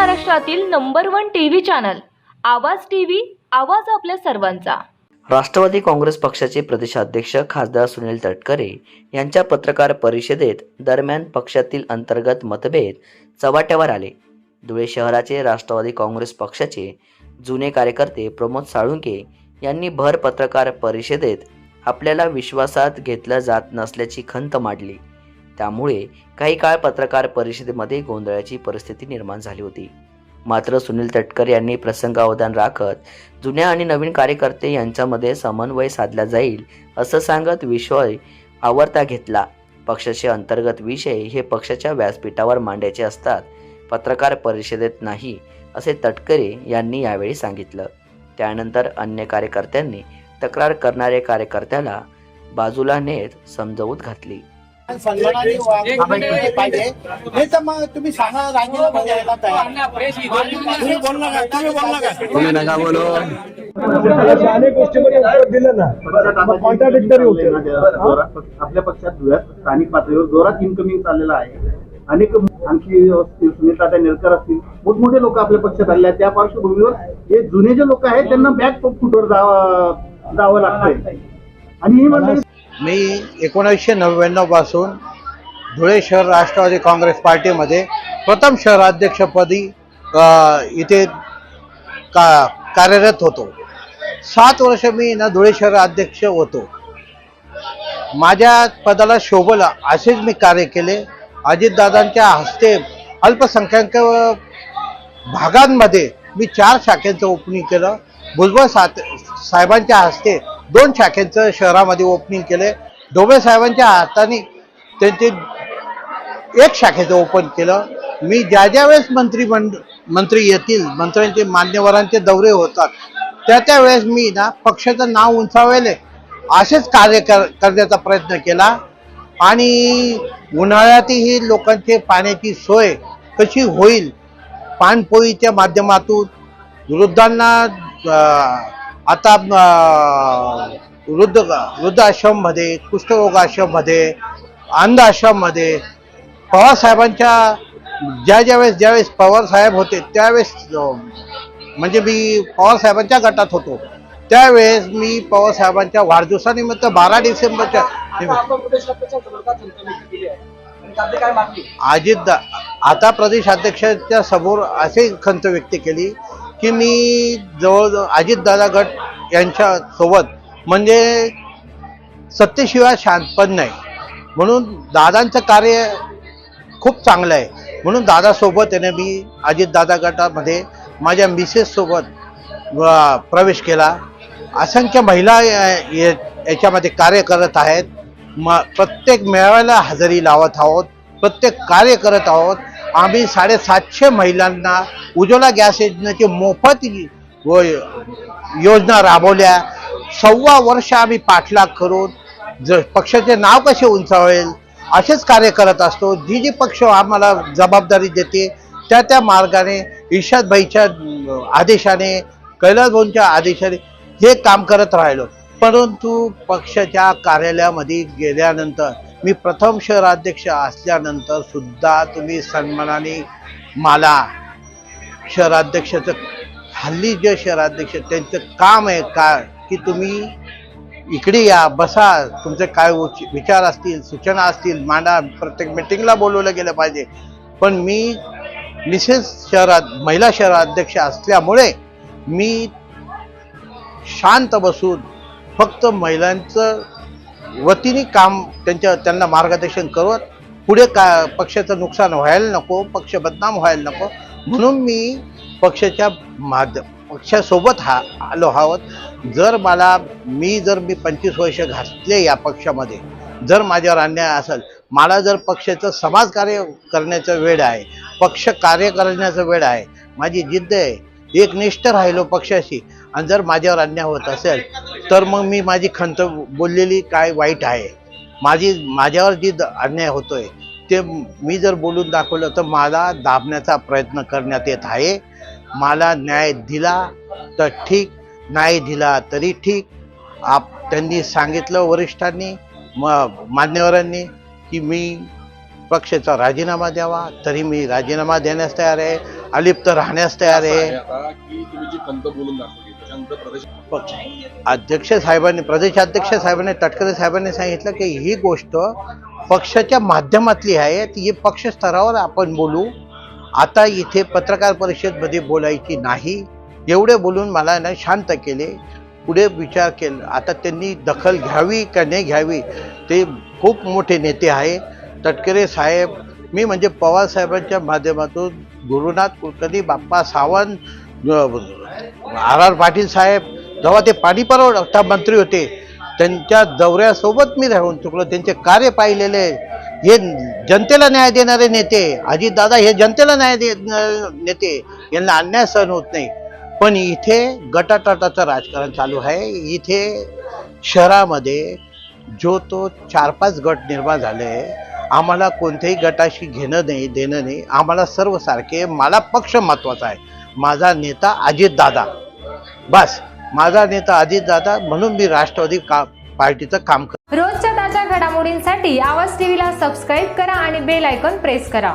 महाराष्ट्रातील number one TV channel Awaaz TV Awaaz आपल्या सर्वांचा. राष्ट्रवादी काँग्रेस पक्षाचे प्रदेशाध्यक्ष खासदार सुनील तटकरे यांच्या पत्रकार परिषदेत दरम्यान पक्षातील अंतर्गत मतभेद चव्हाट्यावर आले. धुळे शहराचे राष्ट्रवादी काँग्रेस पक्षाचे जुने कार्यकर्ते प्रमोद साळुंके यांनी भर पत्रकार परिषदेत आपल्याला विश्वासात घेतलं जात नसल्याची खंत मांडली. त्यामुळे काही काळ पत्रकार परिषदेमध्ये गोंधळाची परिस्थिती निर्माण झाली होती. मात्र सुनील तटकर यांनी प्रसंगावधान राखत जुन्या आणि नवीन कार्यकर्ते यांच्यामध्ये समन्वय साधला जाईल असं सांगत विषय आवरता घेतला. पक्षाचे अंतर्गत विषय हे पक्षाच्या व्यासपीठावर मांडायचे असतात पत्रकार परिषदेत नाही असे तटकरे यांनी यावेळी सांगितलं. त्यानंतर अन्य कार्यकर्त्यांनी तक्रार करणाऱ्या कार्यकर्त्याला बाजूला नेत समजवूत घातली. सन्मानाने वागणूक पाहिजे. नाही तर मग तुम्ही सांगा राजीनामा द्यायला तयार. तुम्ही बोल नका तुम्ही बोल नका. तुम्ही नका. बोलो. अशा अनेक गोष्टीमध्ये उत्तर दिलं ना. मग कॉन्ट्राडिक्टरी होते. जोरात आपल्या पक्षात धुळ्यात स्थानिक पातळीवर जोरात इन्कमिंग चाललेलं आहे. अनेक आणखी सुनीता निरकर असतील मोठमोठे लोक आपल्या पक्षात आले आहेत. त्या पार्श्वभूमीवर हे जुने जे लोक आहेत त्यांना बॅक फुटवर जावं जावं लागतंय. आणि ही मंडळी मी एकोणीसशे नव्याण्णवपासून धुळे शहर राष्ट्रवादी काँग्रेस पार्टीमध्ये प्रथम शहराध्यक्षपदी इथे का कार्यरत होतो. सात वर्ष मी ना धुळे शहर अध्यक्ष होतो. माझ्या पदाला शोभला असेच मी कार्य केले. अजितदादांच्या हस्ते अल्पसंख्याक भागांमध्ये मी चार शाखेचं ओपनिंग केलं. भुजबळ सात साहेबांच्या हस्ते दोन शाखेचं शहरामध्ये ओपनिंग केलं. डोबे साहेबांच्या हाताने त्यांचे एक शाखेचं ओपन केलं. मी ज्या ज्या वेळेस मंत्रिमंड मंत्री येतील मंत्र्यांचे मान्यवरांचे दौरे होतात त्या त्या वेळेस मी ना पक्षाचं नाव उंचावेले. असेच कार्य कर करण्याचा प्रयत्न केला. आणि उन्हाळ्यातही लोकांचे पाण्याची सोय कशी होईल पाणपोईच्या माध्यमातून वृद्धांना आता वृद्ध वृद्ध आश्रममध्ये कुष्ठरोग आश्रममध्ये अंध आश्रममध्ये पवार साहेबांच्या ज्या ज्या वेळेस ज्यावेळेस पवार साहेब होते त्यावेळेस म्हणजे मी पवार साहेबांच्या गटात होतो. त्यावेळेस मी पवार साहेबांच्या वाढदिवसानिमित्त बारा डिसेंबरच्या अजित दा आता प्रदेश अध्यक्षाच्या समोर असे खंत व्यक्त केली की मी जवळजवळ अजितदादा गट यांच्या सोबत म्हणजे सत्तेशिवाय शांतपण नाही. म्हणून दादांचं कार्य खूप चांगलं आहे. म्हणून दादासोबत याने मी अजितदादा गटामध्ये माझ्या मिसेससोबत प्रवेश केला. असंख्य महिला या- याच्यामध्ये कार्य करत आहेत. म प्रत्येक मेळाव्याला हजेरी लावत आहोत. प्रत्येक कार्य करत आहोत. आम्ही साडेसातशे महिलांना उज्ज्वला गॅस योजनेची मोफत व योजना राबवल्या. सव्वा वर्ष आम्ही पाठलाग करून ज पक्षाचे नाव कसे उंचावेल असेच कार्य करत असतो. जी जी पक्ष आम्हाला जबाबदारी देते त्या त्या मार्गाने इर्षादभाईच्या आदेशाने कैलासभाऊंच्या आदेशाने हे काम करत राहिलो. परंतु पक्षाच्या कार्यालयामध्ये गेल्यानंतर मी प्रथम शहराध्यक्ष असल्यानंतर सुद्धा तुम्ही सन्मानाने मला शहराध्यक्षाचं हल्ली जे शहराध्यक्ष त्यांचं काम आहे का की तुम्ही इकडे या बसा तुमचे काय उच- विचार असतील सूचना असतील मांडा प्रत्येक मिटिंगला बोलवलं गेलं पाहिजे. पण मी मिसेस शहरात महिला शहराध्यक्ष असल्यामुळे मी शांत बसून फक्त महिलांचं वतीने काम त्यांच्या त्यांना मार्गदर्शन करत पुढे का पक्षाचं नुकसान व्हायला नको पक्ष बदनाम व्हायला नको. म्हणून मी पक्षाच्या माध्यम पक्षासोबत हा आलो आहोत. जर मला मी जर मी पंचवीस वर्ष घातले या पक्षामध्ये जर माझ्यावर अन्याय असेल मला जर पक्षाचं समाजकार्य करण्याचं वेळ आहे पक्ष कार्य करण्याचं वेळ आहे माझी जिद्द आहे. एक निष्ठ राहिलो पक्षाशी. आणि जर माझ्यावर अन्याय होत असेल तर मग मी माझी खंत बोललेली काय वाईट आहे? माझी माझ्यावर जी द- अन्याय होतोय ते मी जर बोलून दाखवलं तर मला दाबण्याचा प्रयत्न करण्यात येत आहे. मला न्याय दिला तर ठीक नाही दिला तरी ठीक. आप त्यांनी सांगितलं वरिष्ठांनी म मान्यवरांनी की मी पक्षाचा राजीनामा द्यावा तरी मी राजीनामा देण्यास तयार आहे. अलिप्त राहण्यास तयार आहे. अध्यक्ष साहेबांनी प्रदेशाध्यक्ष साहेबांनी तटकरे साहेबांनी सांगितलं की ही गोष्ट पक्षाच्या माध्यमातली आहे ती ही पक्ष स्तरावर आपण बोलू. आता इथे पत्रकार परिषदमध्ये बोलायची नाही. एवढे बोलून मला ना शांत केले. पुढे विचार केला. आता त्यांनी दखल घ्यावी का नाही घ्यावी ते खूप मोठे नेते आहे. तटकरे साहेब मी म्हणजे पवार साहेबांच्या माध्यमातून गुरुनाथ कुलकर्णी बाप्पा सावंत आर आर पाटील साहेब जेव्हा ते पाणी पुरवठा मंत्री होते त्यांच्या दौऱ्यासोबत मी राहून चुकलो. त्यांचे कार्य पाहिलेले हे जनतेला न्याय देणारे नेते अजितदादा हे जनतेला न्याय दे नेते यांना अन्याय सहन होत नाही. पण इथे गटाटाटाचं राजकारण चालू आहे. इथे शहरामध्ये जो तो चार पाच गट निर्माण झाले आहे आम्हाला कोणत्याही गटाशी घेणं नाही देणं नाही. आम्हाला सर्व सारखे मला पक्ष महत्त्वाचा आहे. माझा नेता अजितदादा बस. माझा नेता अजितदादा म्हणून मी राष्ट्रवादी का पार्टीचं काम करतो. रोजच्या ताज्या घडामोडींसाठी आवाज टीव्हीला सबस्क्राईब करा आणि बेल आयकॉन प्रेस करा.